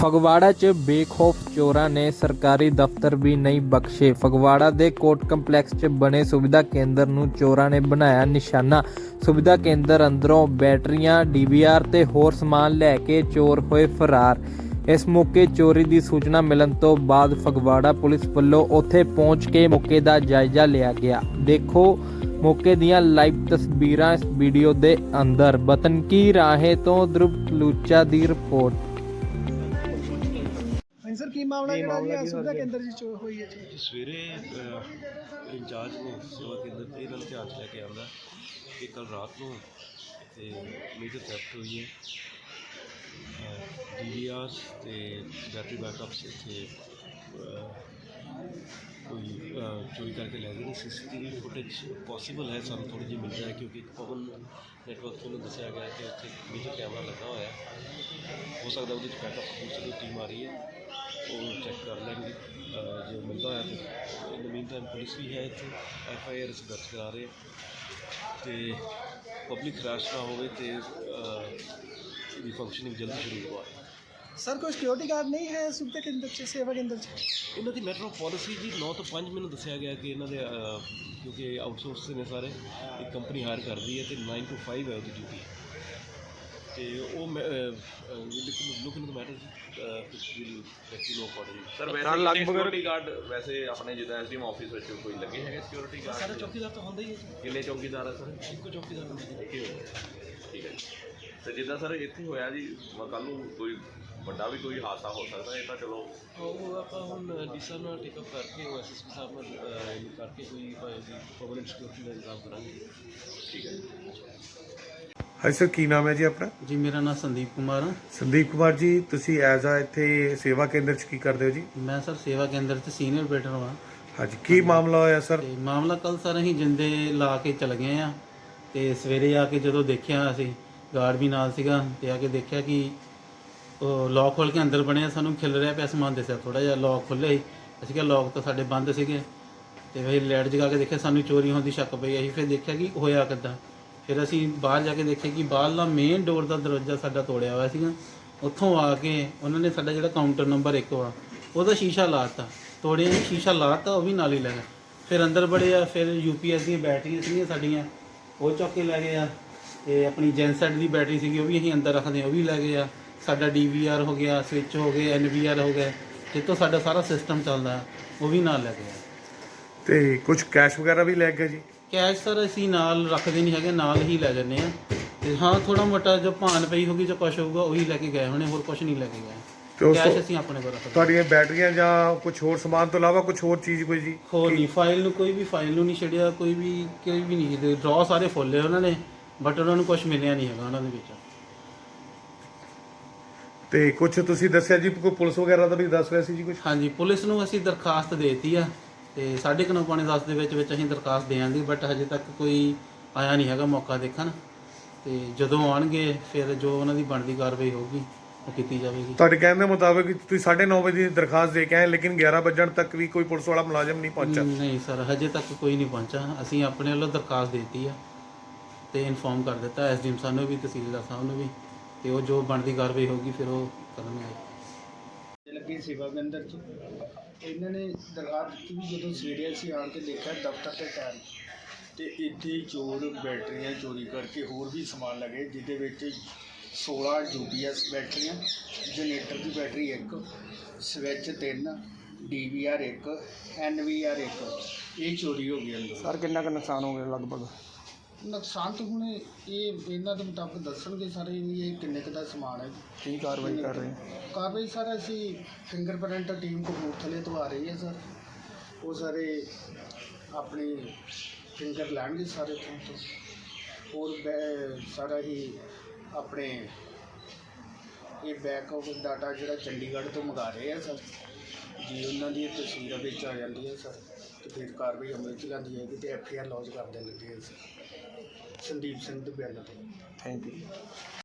ਫਗਵਾੜਾ 'ਚ ਬੇਖੌਫ ਚੋਰਾਂ ਨੇ ਸਰਕਾਰੀ ਦਫ਼ਤਰ ਵੀ ਨਹੀਂ ਬਖਸ਼ੇ। ਫਗਵਾੜਾ ਦੇ ਕੋਰਟ ਕੰਪਲੈਕਸ 'ਚ ਬਣੇ ਸੁਵਿਧਾ ਕੇਂਦਰ ਨੂੰ ਚੋਰਾਂ ਨੇ ਬਣਾਇਆ ਨਿਸ਼ਾਨਾ। ਸੁਵਿਧਾ ਕੇਂਦਰ ਅੰਦਰੋਂ ਬੈਟਰੀਆਂ, ਡੀਵੀਆਰ ਤੇ ਹੋਰ ਸਮਾਨ ਲੈ ਕੇ ਚੋਰ ਹੋਏ ਫਰਾਰ। ਇਸ ਮੌਕੇ ਚੋਰੀ ਦੀ ਸੂਚਨਾ ਮਿਲਣ ਤੋਂ ਬਾਅਦ ਫਗਵਾੜਾ ਪੁਲਿਸ ਵੱਲੋਂ ਉੱਥੇ ਪਹੁੰਚ ਕੇ ਮੌਕੇ ਦਾ ਜਾਇਜ਼ਾ ਲਿਆ ਗਿਆ। ਦੇਖੋ ਮੌਕੇ ਦੀਆਂ ਲਾਈਵ ਤਸਵੀਰਾਂ ਇਸ ਵੀਡੀਓ ਦੇ ਅੰਦਰ। ਬਤਨਕੀ ਰਾਹੇ ਤੋਂ ਧਰੁਵ ਲੂਚਾ ਦੀ ਰਿਪੋਰਟ। ਸਰ ਕੀ ਮਾਮਲਾ ਜਿਹੜਾ ਜੀ ਆਹ ਸੁਵਿਧਾ ਕੇਂਦਰ ਜੀ ਚੋ ਹੋਈ ਹੈ ਜੀ? ਜੀ ਸਵੇਰੇ ਅਹ, ਇੰਚਾਰਜ ਨੇ ਸੇਵਾ ਕੇਂਦਰ ਤੇ ਇਹਨਾਂ ਨੂੰ ਧਿਆਨ 'ਚ ਲੈ ਕੇ ਆਉਂਦਾ ਕਿ ਕੱਲ ਰਾਤ ਨੂੰ ਇੱਥੇ ਮੇਜਰ ਥੈਫਟ ਹੋਈ ਹੈ। ਡੀਵੀਆਰ ਤੇ ਬੈਟਰੀ ਬੈਕਅਪਸ ਇੱਥੇ ਅਹ, ਕੋਈ ਅਹ, ਚੋਰੀ ਕਰਕੇ ਲੈ ਗਏ ਨੇ। ਸੀਸੀਟੀਵੀ ਫੁਟੇਜ ਪੋਸੀਬਲ ਹੈ ਸਾਨੂੰ ਥੋੜੀ ਜਿਹੀ ਮਿਲ ਜਾਏ ਕਿਉਂਕਿ ਇੱਕ ਪਵਨ ਨੈਟਵਰਕ ਤੋਂ ਦੱਸਿਆ ਗਿਆ ਕਿ ਉੱਥੇ ਮੇਜਰ ਕੈਮਰਾ ਲੱਗਾ ਹੋਇਆ ਹੈ। ਹੋ ਸਕਦਾ ਉਹਦੇ ਚ ਬੈਕਅਪ ਦੂਸਰੀ ਟੀਮ ਆ ਰਹੀ ਹੈ। ਉਹ ਚੈੱਕ ਕਰ ਲੈਣਗੇ। ਜੇ ਮਿਲਦਾ ਹੋਇਆ ਤਾਂ ਇਨ ਮੀਨ ਟਾਈਮ ਪੁਲਿਸ ਵੀ ਹੈ ਇੱਥੇ ਐਫ ਆਈ ਆਰ ਦਰਜ ਕਰਾ ਰਹੇ ਤੇ ਪਬਲਿਕ ਰਸ਼ ਨਾ ਹੋਵੇ ਤੇ ਇਹਦੀ ਫੰਕਸ਼ਨਿੰਗ ਜਲਦੀ ਸ਼ੁਰੂ ਹੋਵੇ ਸਰ ਕੋਈ ਸਿਕਿਉਰਿਟੀ ਗਾਰਡ ਨਹੀਂ ਹੈ ਸੁਵਿਧਾ ਕੇਂਦਰ ਚ ਸੇਵਾ ਕੇਂਦਰ ਚ? ਇਹਨਾਂ ਦੀ ਮੈਟਰ ਪਾਲਿਸੀ ਜੀ 9 ਤੋਂ 5 ਮੈਨੂੰ ਦੱਸਿਆ ਗਿਆ ਕਿ ਇਹਨਾਂ ਦੇ ਕਿਉਂਕਿ ਆਊਟਸੋਰਸ ਨੇ ਸਾਰੇ। ਇੱਕ ਕੰਪਨੀ ਹਾਇਰ ਕਰਦੀ ਹੈ ਤੇ 9 ਤੋਂ 5 ਹੈ ਉਹਦੀ ਡਿਊਟੀ ਤੇ ਉਹ look in the matter will let you know accordingly sir ਵੈਸੇ ਲਗਭਗ ਸਿਕਿਉਰਿਟੀ ਗਾਰਡ ਵੈਸੇ ਆਪਣੇ ਜਿੱਦਾਂ ਐਸਡੀਐਮ ਆਫਿਸ ਵਿੱਚ ਕੋਈ ਲੱਗੇ ਹੈਗੇ ਸਿਕਿਉਰਿਟੀ ਸਾਰੇ ਗਾਰਡ ਚੌਕੀਦਾਰ ਤਾਂ ਹੁੰਦੇ ਹੀ ਹੈ ਜੀ। ਕਿੰਨੇ ਚੌਕੀਦਾਰ ਆ ਸਰ? ਇੱਕੋ ਚੌਕੀਦਾਰ ਹੁੰਦੇ ਜੀ। ਇੱਕੇ ਹੋਏ ਠੀਕ ਹੈ ਜੀ। ਤੇ ਜਿੱਦਾਂ ਸਰ ਇੱਥੇ ਹੋਇਆ ਜੀ ਕੱਲ ਨੂੰ ਕੋਈ ਵੱਡਾ ਵੀ ਕੋਈ ਹਾਦਸਾ ਹੋ ਸਕਦਾ ਇਹ ਤਾਂ ਚਲੋ ਉਹ ਆਪਾਂ ਹੁਣ ਡੀਸਾ ਨਾਲ ਟੇਕ ਅਪ ਕਰਕੇ ਉਹ ਐਸਐਸਪੀ ਸਾਹਿਬ ਨਾਲ ਕਰਕੇ ਕੋਈ ਪਰਮਨੈਂਟ ਸਿਕਿਉਰਿਟੀ ਦਾ ਇੰਤਜ਼ਾਮ ਕਰਾਂਗੇ। ਹਾਂਜੀ ਸਰ ਕੀ ਨਾਮ ਹੈ ਜੀ ਆਪਣਾ? ਜੀ ਮੇਰਾ ਨਾਮ ਸੰਦੀਪ ਕੁਮਾਰ ਆ। ਸੰਦੀਪ ਕੁਮਾਰ ਜੀ ਤੁਸੀਂ ਐਜ਼ ਆ ਇੱਥੇ ਸੇਵਾ ਕੇਂਦਰ 'ਚ ਕੀ ਕਰਦੇ ਹੋ ਜੀ? ਮੈਂ ਸਰ ਸੇਵਾ ਕੇਂਦਰ 'ਚ ਸੀਨੀਅਰ ਬੇਟਰ ਹਾਂ ਹਾਂਜੀ ਕੀ ਮਾਮਲਾ ਹੋਇਆ ਸਰ? ਤੇ ਮਾਮਲਾ ਕੱਲ ਸਰ ਅਸੀਂ ਜਿੰਦੇ ਲਾ ਕੇ ਚਲ ਗਏ ਆ। ਤੇ ਸਵੇਰੇ ਆ ਕੇ ਜਦੋਂ ਦੇਖਿਆ ਅਸੀਂ ਗਾਰਡ ਵੀ ਨਾਲ ਸੀਗਾ ਤੇ ਆ ਕੇ ਦੇਖਿਆ ਕਿ ਉਹ ਲੋਕ ਖੋਲ ਕੇ ਅੰਦਰ ਬਣਿਆ ਸਾਨੂੰ ਖਿਲ ਰਿਹਾ ਪਿਆ ਸਮਾਨ ਦਿਸਿਆ ਥੋੜਾ ਜਿਹਾ ਲੋਕ ਖੁੱਲੇ ਅਸੀਂ ਕਿਹਾ ਲੋਕ ਤਾਂ ਸਾਡੇ ਬੰਦ ਸੀਗੇ। ਤੇ ਫਿਰ ਲਾਈਟ ਜਗਾ ਕੇ ਦੇਖਿਆ ਸਾਨੂੰ ਚੋਰੀ ਹੋਣ ਦੀ ਸ਼ੱਕ ਪਈ। ਅਸੀਂ ਫਿਰ ਦੇਖਿਆ ਕਿ ਹੋਇਆ ਕਿੱਦਾਂ। ਫਿਰ ਅਸੀਂ ਬਾਹਰ ਜਾ ਕੇ ਦੇਖਿਆ ਕਿ ਬਾਹਰਲਾ ਮੇਨ ਡੋਰ ਦਾ ਦਰਵਾਜ਼ਾ ਸਾਡਾ ਤੋੜਿਆ ਹੋਇਆ ਸੀਗਾ। ਉੱਥੋਂ ਆ ਕੇ ਉਹਨਾਂ ਨੇ ਸਾਡਾ ਜਿਹੜਾ ਕਾਊਂਟਰ ਨੰਬਰ 1 ਵਾ, ਉਹਦਾ ਸ਼ੀਸ਼ਾ ਲਾਤਾ ਤੋੜਿਆ ਨਹੀਂ ਸ਼ੀਸ਼ਾ ਲਾਤਾ ਉਹ ਵੀ ਨਾਲ ਹੀ ਲੈ ਗਏ। ਫਿਰ ਅੰਦਰ ਬੜੇ ਆ, ਫਿਰ ਯੂਪੀਐਸ ਦੀਆਂ ਬੈਟਰੀਆਂ ਸੀਗੀਆਂ ਸਾਡੀਆਂ, ਉਹ ਚੁੱਕ ਕੇ ਲੈ ਗਏ ਆ। ਤੇ ਆਪਣੀ ਜੈਨਸੈਟ ਦੀ ਬੈਟਰੀ ਸੀਗੀ, ਉਹ ਵੀ ਅਸੀਂ ਅੰਦਰ ਰੱਖਦੇ ਉਹ ਵੀ ਲੈ ਗਏ ਆ। ਸਾਡਾ ਡੀਵੀਆਰ ਹੋ ਗਿਆ ਸਵਿਚ ਹੋ ਗਏ ਐਨਵੀਆਰ ਹੋ ਗਿਆ ਜਿੱਤੋਂ ਸਾਡਾ ਸਾਰਾ ਸਿਸਟਮ ਚੱਲਦਾ, ਉਹ ਵੀ ਨਾਲ ਲੈ ਗਏ ਆ। ਤੇ ਕੁਝ ਕੈਸ਼ ਵਗੈਰਾ ਵੀ ਲੈ ਗਏ ਜੀ? ਕੈਸ਼ ਸਰ ਅਸੀਂ ਨਾਲ ਰੱਖਦੇ ਨਹੀਂ ਹੈਗੇ ਨਾਲ ਹੀ ਲੈ ਜੰਨੇ ਆ। ਤੇ ਹਾਂ ਥੋੜਾ ਮੋਟਾ ਜੋ ਭਾਨ ਪਈ ਹੋਗੀ ਜੋ ਕੁਛ ਹੋਊਗਾ ਉਹੀ ਲੈ ਕੇ ਗਏ ਹੋਣੇ ਹੋਰ ਕੁਛ ਨਹੀਂ ਲੈ ਕੇ ਤੇ ਗਏ ਉਸ ਕੈਸ਼ ਤੋਂ ਅਸੀਂ ਆਪਣੇ ਕੋਲ ਰੱਖਦੇ। ਤੁਹਾਡੀਆਂ ਬੈਟਰੀਆਂ ਜਾਂ ਕੁਝ ਹੋਰ ਸਮਾਨ ਤੋਂ ਇਲਾਵਾ ਕੁਝ ਹੋਰ ਚੀਜ਼ ਕੋਈ ਜੀ? ਹੋਰ ਨਹੀਂ ਫਾਈਲ ਨੂੰ ਕੋਈ ਵੀ ਫਾਈਲ ਨੂੰ ਨਹੀਂ ਛੱਡਿਆ ਕੋਈ ਵੀ ਕੋਈ ਵੀ ਨਹੀਂ। ਦੇ ਡਰਾ ਸਾਰੇ ਫੁੱਲੇ ਉਹਨਾਂ ਨੇ ਬਟ ਉਹਨਾਂ ਨੂੰ ਕੁਝ ਮਿਲਿਆ ਨਹੀਂ ਹੈਗਾ ਉਹਨਾਂ ਦੇ ਵਿੱਚ। ਤੇ ਕੁਝ ਤੁਸੀਂ ਦੱਸਿਆ ਜੀ ਕੋਈ ਪੁਲਿਸ ਵਗੈਰਾ ਦਾ ਵੀ ਦੱਸ ਰਿਹਾ ਸੀ ਜੀ ਕੁਝ ਹਾਂਜੀ ਪੁਲਿਸ ਨੂੰ ਅਸੀਂ ਦਰਖਾਸਤ ਦੇਤੀ ਆ। ਤੇ ਸਾਢੇ ਕੁ ਨੌ ਪੌਣੇ 10 ਦੇ ਵਿੱਚ ਵਿੱਚ ਅਸੀਂ ਦਰਖਾਸਤ ਦੇ ਆਂਦੀ ਬਟ ਹਜੇ ਤੱਕ ਕੋਈ ਆਇਆ ਨਹੀਂ ਹੈਗਾ ਮੌਕਾ ਦੇਖਣ। ਤੇ ਜਦੋਂ ਆਉਣਗੇ ਫਿਰ ਜੋ ਉਹਨਾਂ ਦੀ ਬਣਦੀ ਕਾਰਵਾਈ ਹੋਊਗੀ ਉਹ ਕੀਤੀ ਜਾਵੇਗੀ। ਤੁਹਾਡੇ ਕਹਿਣ ਦੇ ਮੁਤਾਬਕ ਤੁਸੀਂ 9:30 ਵਜੇ ਦੀ ਦਰਖਾਸਤ ਦੇ ਕੇ ਆਏ ਲੇਕਿਨ 11 ਵਜਣ ਤੱਕ ਵੀ ਕੋਈ ਪੁਲਿਸ ਵਾਲਾ ਮੁਲਾਜ਼ਮ ਨਹੀਂ ਪਹੁੰਚਾ ਨਹੀਂ ਸਰ ਹਜੇ ਤੱਕ ਕੋਈ ਨਹੀਂ ਪਹੁੰਚਾ ਅਸੀਂ ਆਪਣੇ ਵੱਲੋਂ ਦਰਖਾਸਤ ਦੇਤੀ ਆ ਤੇ ਇਨਫੋਰਮ ਕਰ ਦਿੱਤਾ ਐਸਡੀਐਮ ਸਾਹਿਬ ਨੂੰ ਵੀ ਤਹਿਸੀਲਦਾਰ ਸਾਹਿਬ ਨੂੰ ਵੀ ਤੇ ਉਹ ਜੋ ਬਣਦੀ ਕਾਰਵਾਈ ਹੋਊਗੀ ਫਿਰ ਉਹ ਕਰਨਗੇ। ਲੱਗੀ ਸੇਵਾ ਕੇਂਦਰ ਚ? ਇਹਨਾਂ ਨੇ ਦਰਖਾਸਤ ਦਿੱਤੀ ਵੀ ਜਦੋਂ ਸਵੇਰੇ ਅਸੀਂ ਆਣ ਕੇ ਦੇਖਿਆ ਦਫ਼ਤਰ ਤੇ ਟਾਈਮ ਤੇ ਇੱਥੇ ਚੋਰ ਬੈਟਰੀਆਂ ਚੋਰੀ ਕਰਕੇ ਹੋਰ ਵੀ ਸਮਾਨ ਲਗੇ ਜਿਹਦੇ ਵਿੱਚ 16 ਯੂਪੀਐਸ ਬੈਟਰੀਆਂ ਜਨਰੇਟਰ ਦੀ ਬੈਟਰੀ ਇੱਕ ਸਵਿਚ 3 ਡੀਵੀਆਰ 1 ਐਨਵੀਆਰ 1 ਇਹ ਚੋਰੀ ਹੋ ਗਈ ਅੰਦਰ। ਸਰ ਕਿੰਨਾ ਕੁ ਨੁਕਸਾਨ ਹੋ ਗਿਆ ਲਗਭਗ? ਨੁਕਸਾਨ ਤਾਂ ਹੁਣ ਇਹ ਇਹਨਾਂ ਦੇ ਮੁਤਾਬਕ ਦੱਸਣਗੇ ਸਾਰੇ ਵੀ ਇਹ ਕਿੰਨੇ ਕੁ ਦਾ ਸਮਾਨ ਹੈ। ਕੀ ਕਾਰਵਾਈ ਕਰ ਰਹੇ ਕਾਰਵਾਈ ਸਰ ਅਸੀਂ ਫਿੰਗਰਪ੍ਰਿੰਟ ਟੀਮ ਕਪੂਰਥਲੇ ਤੋਂ ਆ ਰਹੀ ਹੈ ਸਰ। ਉਹ ਸਾਰੇ ਆਪਣੀ ਫਿੰਗਰ ਲੈਣਗੇ ਸਾਰੇ ਤੋਂ ਤੋਂ। ਹੋਰ ਬੈ- ਸਾਰਾ ਹੀ ਆਪਣੇ ਇਹ ਬੈਕਅਪ ਡਾਟਾ ਜਿਹੜਾ ਚੰਡੀਗੜ੍ਹ ਤੋਂ ਮੰਗਾ ਰਹੇ ਆ ਸਰ। ਜੀ ਉਹਨਾਂ ਦੀ ਤਸਵੀਰਾਂ ਵਿੱਚ ਆ ਜਾਂਦੀ ਹੈ ਸਰ ਤੇ ਫਿਰ ਕਾਰਵਾਈ ਅਮਲ ਚ ਲੈਂਦੀ ਹੈ ਤੇ ਐਫ ਆਈ ਆਰ ਲੌਂਚ ਕਰਦੇ ਲੱਗੇ ਹਾਂ ਸਰ। ਸੰਦੀਪ ਸਿੰਘ ਦੇ ਤੋਂ। Thank you